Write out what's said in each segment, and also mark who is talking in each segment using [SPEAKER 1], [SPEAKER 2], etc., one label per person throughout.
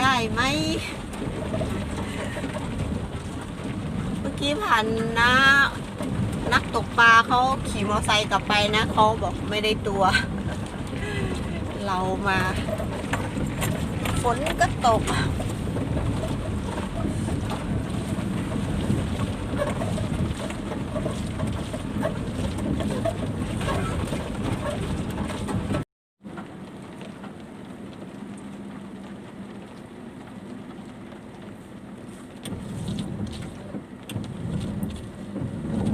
[SPEAKER 1] ได้ไหม เมื่อกี้ผ่านนะนักตกปลาเขาขี่มอเตอร์ไซค์กลับไปนะเขาบอกไม่ได้ตัว เรามา ฝนก็ตก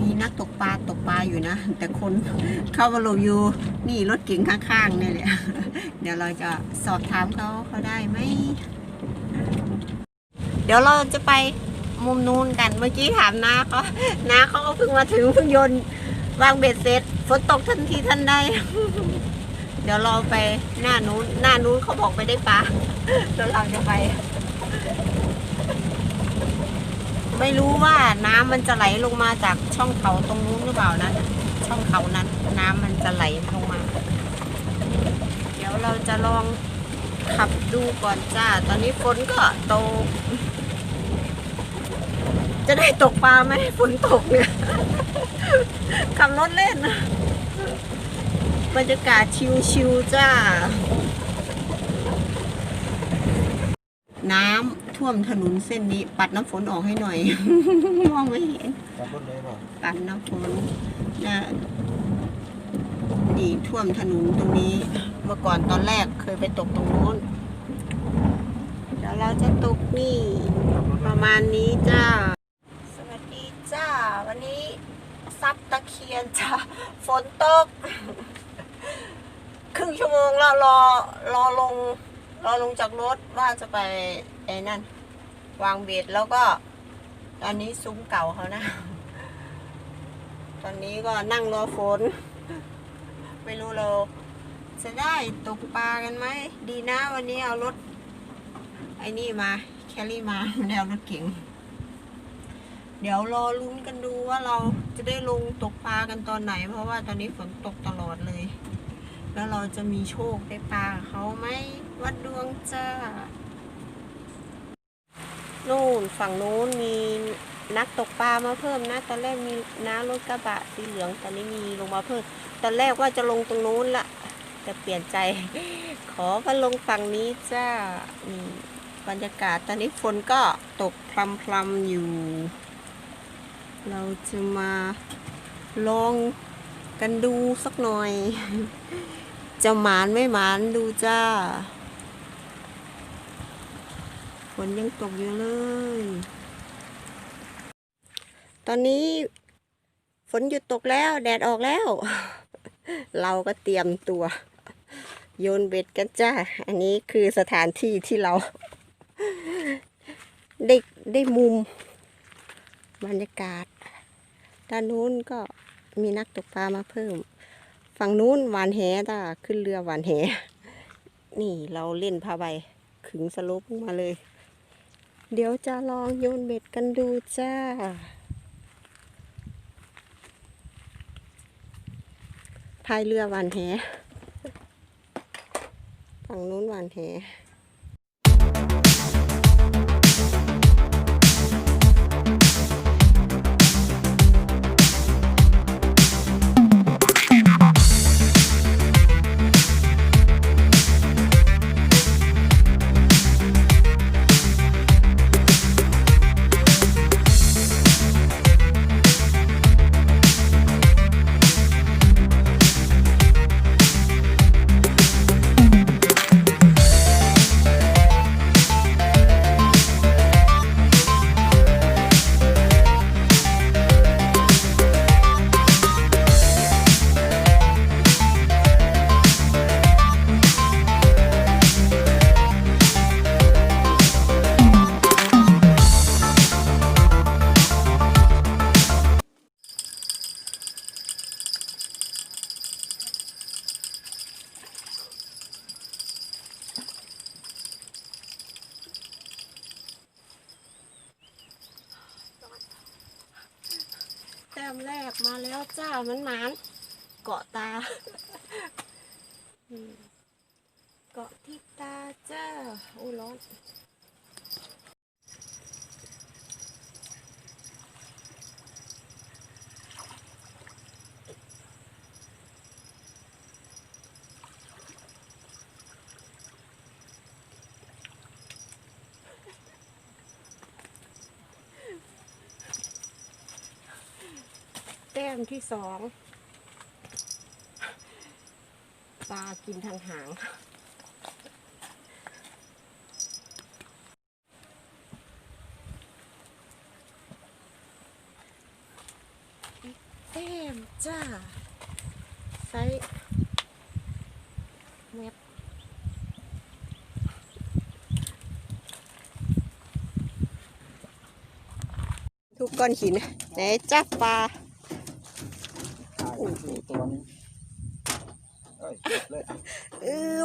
[SPEAKER 1] มี นักตกปลาตกปลาอยู่นะ แต่คนเข้ามาลงอยู่นี่รถเก๋งข้างๆนี่แหละเดี๋ยวเราจะสอบถามเขาเขาได้ไหมเดี๋ยวเราจะไปมุมนู้นกันเมื่อกี้ถามน้าเขาน้าเขาก็เพิ่งมาถึงเพิ่งยนวางเบ็ดเสร็จฝนตกทันทีทันใดเดี๋ยวเราไปหน้านู้นหน้านู้นเขาบอกไม่ได้ปลาเดี๋ยวเราจะไป ไม่รู้ว่าน้ำมันจะไหลลงมาจากช่องเขาตรงนู้นหรือเปล่านะช่องเขานั้น น้ำมันจะไหลลงมา เดี๋ยวเราจะลองขับดูก่อนจ้า ตอนนี้ฝนก็ตก จะได้ตกปลาไหมฝนตกเนี่ยขับรถเล่นบรรยากาศชิวๆจ้า น้ำ ท่วมถนนเส้นนี้ ปัดน้ำฝนออกให้หน่อย มองไม่เห็น
[SPEAKER 2] ขับรถเลยป่ะ
[SPEAKER 1] ปัดน้ำฝนนะนี่ท่วมถนนตรงนี้ เมื่อก่อนตอนแรกเคยไปตกตรงโน้นเดี๋ยวเราจะตกนี่
[SPEAKER 2] ขับรถ
[SPEAKER 1] ประมาณนี้จ้า สวัสดีจ้า วันนี้ซับตะเคียนจ้า ฝนตก ครึ่งชั่วโมงแล้วรอรอลง รอลงจากรถว่าจะไป ไอ้นั่น วางเบ็ดแล้วก็ ตอนนี้ซุ้มเก่าเขานะ ตอนนี้ก็นั่งรอฝน ไม่รู้เราจะได้ตกปลากันไหม ดีนะวันนี้เอารถ ไอ้นี่มา แคลรี่มาไม่ได้เอารถเก๋งเดี๋ยวรอลุ้นกันดูว่าเราจะได้ลงตกปลากันตอนไหน เพราะว่าตอนนี้ฝนตกตลอดเลย แล้วเราจะมีโชคได้ปลาเขาไหมวัดดวงจ้า นู่นฝั่งนู้นมีนักตกปลามาเพิ่มนะ ตอนแรกมีน้ารถกระบะสีเหลือง ตอนนี้มีลงมาเพิ่ม ตอนแรกว่าจะลงตรงนู้นละแต่เปลี่ยนใจ ขอมาลงฝั่งนี้จ้านี่บรรยากาศตอนนี้ฝนก็ตกพรำๆอยู่ เราจะมาลองกันดูสักหน่อย จะหมานไม่หมานดูจ้า นยังตกอยู่เลย ตอนนี้ฝนหยุดตกแล้ว แดดออกแล้ว เราก็เตรียมตัว โยนเบ็ดกันจ้า อันนี้คือสถานที่ที่เรา ได้ได้มุม บรรยากาศ ด้านนู้นก็มีนักตกปลามาเพิ่ม ฝั่งนู้นหวานแหจ้าขึ้นเรือหวานแหนี่เราเล่นผ้าใบขึงสลบลงมาเลย เดี๋ยวจะลองโยนเบ็ดกันดูจ้า พายเรือหวานแหฝั่งนู้นหวานแห มันหมานเกาะตา อืมเกาะที่ตาจ้าโอ้ร้อนแต้มที่สองปลากินทางหางแต้มจ้าไซส์เว็บทุกก้อนหิน ไหนจ้าปลา
[SPEAKER 2] ถ่ายไปดูตัวนึงเอ้ยเจ็บเลย
[SPEAKER 1] อือ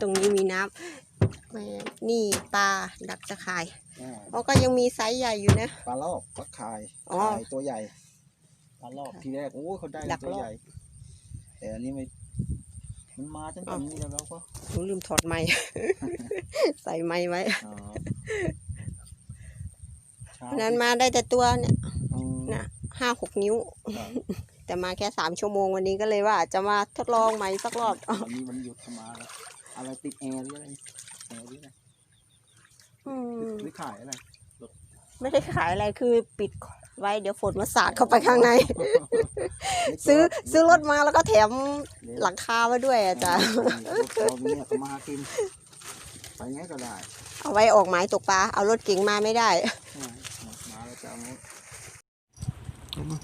[SPEAKER 1] ตรงนี้มีน้ำแม่นี่ปลาดักตะข่าย
[SPEAKER 2] อ่า
[SPEAKER 1] อ๋อก็ยังมีไซส์ใหญ่อยู่นะ
[SPEAKER 2] ปลาลอกปลาคาย
[SPEAKER 1] อ๋อ
[SPEAKER 2] คายตัวใหญ่ ปลาลอกทีแรกโอ้ยเขาได้
[SPEAKER 1] ดัก
[SPEAKER 2] ตัว
[SPEAKER 1] ลอก
[SPEAKER 2] ใหญ่ แต่อันนี้ไม่มันมาจนตรงนี้แล้วเราก็
[SPEAKER 1] หนูลืมถอดไม้ใส่ไม้ไว้
[SPEAKER 2] อ๋อเช้า
[SPEAKER 1] วันนั้นมาได้แต่ตัวเนี่ย
[SPEAKER 2] อืม
[SPEAKER 1] น่ะห้าหกนิ้ว
[SPEAKER 2] ครับ
[SPEAKER 1] แต่มาแค่สามชั่วโมงวันนี้ก็เลยว่าจะมาทดลองใหม่สักรอบ
[SPEAKER 2] วันนี้มันหยุดเข้ามาแล้วอะไรติดแอร์หรืออะไรแอร์หรืออะไร
[SPEAKER 1] อืม
[SPEAKER 2] หรือขายอะไร
[SPEAKER 1] ไม่ได้ขายอะไรคือปิดไว้เดี๋ยวฝนมาสาดเข้าไปข้างใน ซื้อซื้อรถมาแล้วก็แถมหลังคามาด้วยอาจารย์
[SPEAKER 2] รถเราเนี่ยเขามากินไปไงก็ได้
[SPEAKER 1] เอาไว้ออกหมายตกปลาเอารถเก๋งมาไม่ได้
[SPEAKER 2] ใช่มาแล้วจะเอามา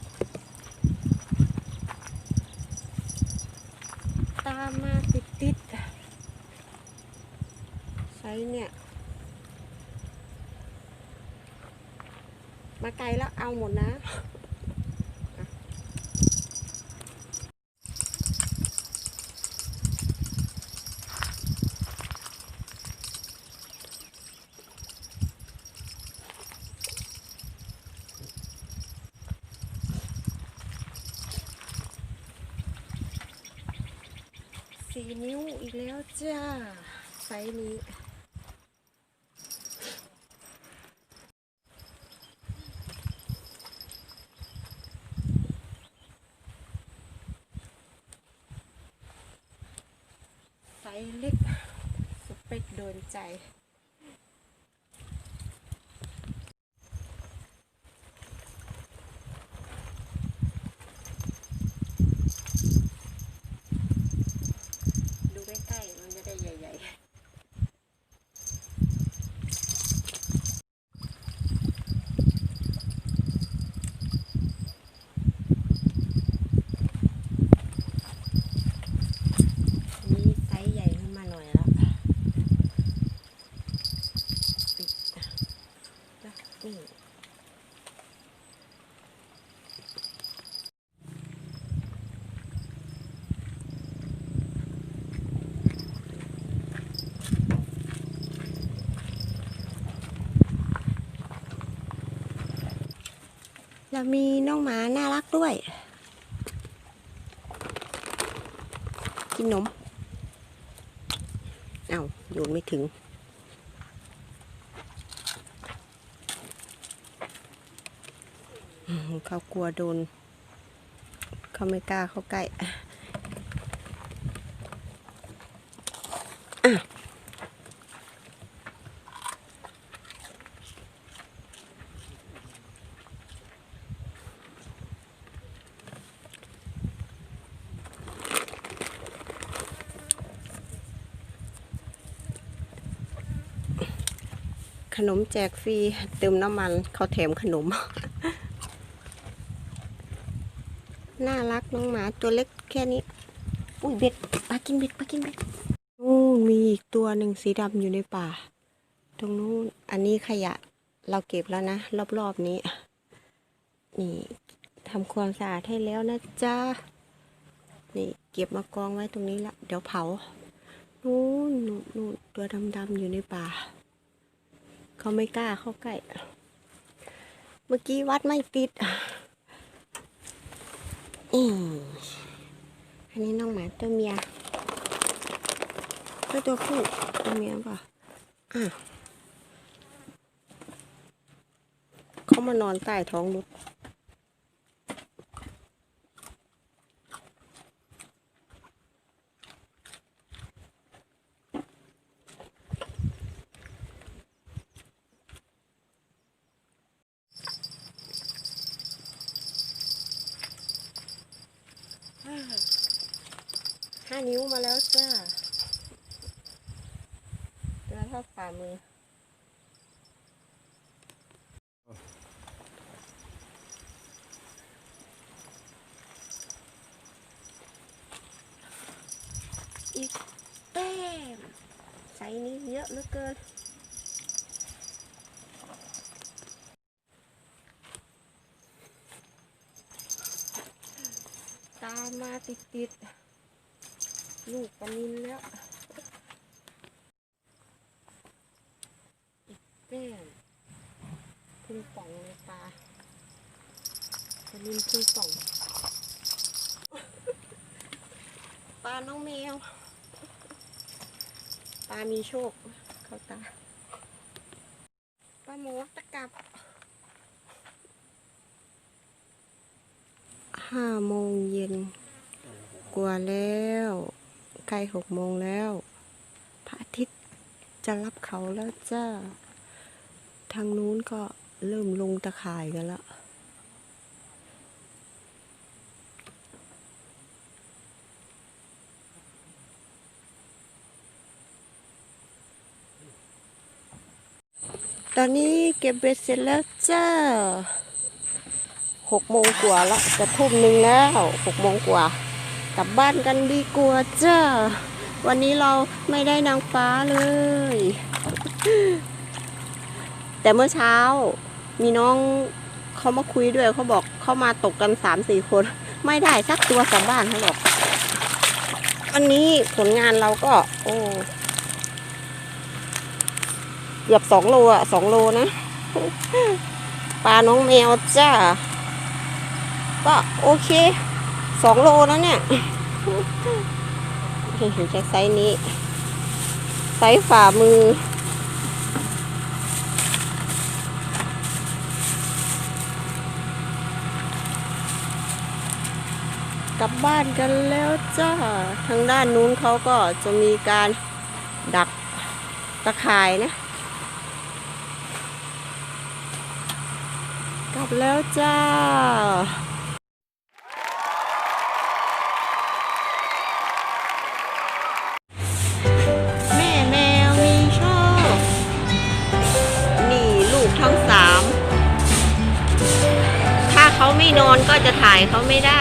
[SPEAKER 1] ตามมาติดติดใช้เนี่ย มาไกลแล้วเอา หมดนะสี่นิ้วอีกแล้วจ้าไซส์นี้ ไซส์เล็ก สเปค โดนใจ ดูใกล้ๆ มันจะได้ใหญ่ ๆ นี่ไซส์ใหญ่ขึ้นมาหน่อยแล้วปิดแล้วนี่ แล้วมีน้องหมาน่ารักด้วย กินนม เอาโยนไม่ถึง เขากลัวโดน เขาไม่กล้าเข้าใกล้อะ ขนมแจกฟรีเติมน้ำมันเขาแถมขนม น่ารักน้องหมาตัวเล็กแค่นี้ อุ้ยเบ็ดปลากินเบ็ดปลากินเบ็ดนู่นมีอีกตัวหนึ่งสีดำอยู่ในป่า ตรงนู้นอันนี้ขยะเราเก็บแล้วนะ รอบๆนี้ นี่ทำความสะอาดให้แล้วนะจ๊ะ นี่เก็บมากองไว้ตรงนี้ละ เดี๋ยวเผา นู่นนู่นนู่นตัวดำๆอยู่ในป่า เขาไม่กล้าเข้าใกล้ เมื่อกี้วัดไม่ติดอืออันนี้น้องหมาตัวเมียตัวตัวผู้ตัวเมียป่ะอะเขามานอนใต้ท้องรถห้านิ้วมาแล้วจ้าตัวเท่าฝ่ามือ อีกแต้มไซส์นี้เยอะเหลือเกิน ตามมาติดติดๆลูกปนินแล้ว อีกแต้มพุงป่องเลยปลาปนินพุงป่อง ปลาน้องแมวามีโชค เข้าตาปลาหมอตะกับห้าโมงเย็นกว่าแล้วใกล้หกโมงแล้ว พระอาทิตย์จะรับเขาแล้วจ้า ทางนู้นก็เริ่มลงตะข่ายกันแล้ว ตอนนี้เก็บเบ็ดเสร็จแล้วจ้าหกโมงกว่าแล้วจะทุ่มหนึ่งแล้วหกโมงกว่ากลับบ้านกันดีกว่าจ้า วันนี้เราไม่ได้นางฟ้าเลย แต่เมื่อเช้ามีน้องเขามาคุยด้วยเขาบอกเขามาตกกันสามสี่คน ไม่ได้สักตัวกลับบ้านเขาบอก วันนี้ผลงานเราก็ โอ้ เกือบสองโลอะสองโลนะปลาน้องแมวจ้า ก็โอเคสองโลแล้วเนี่ยเห็นแค่ไซส์นี้ ไซส์ฝ่ามือ กลับบ้านกันแล้วจ้า ทางด้านนู้นเขาก็จะมีการดักตะข่ายนะ กลั บแล้วจ้าแม่แมวมีโชคนี่ลูกทั้งสามถ้าเขาไม่นอนก็จะถ่ายเขาไม่ได้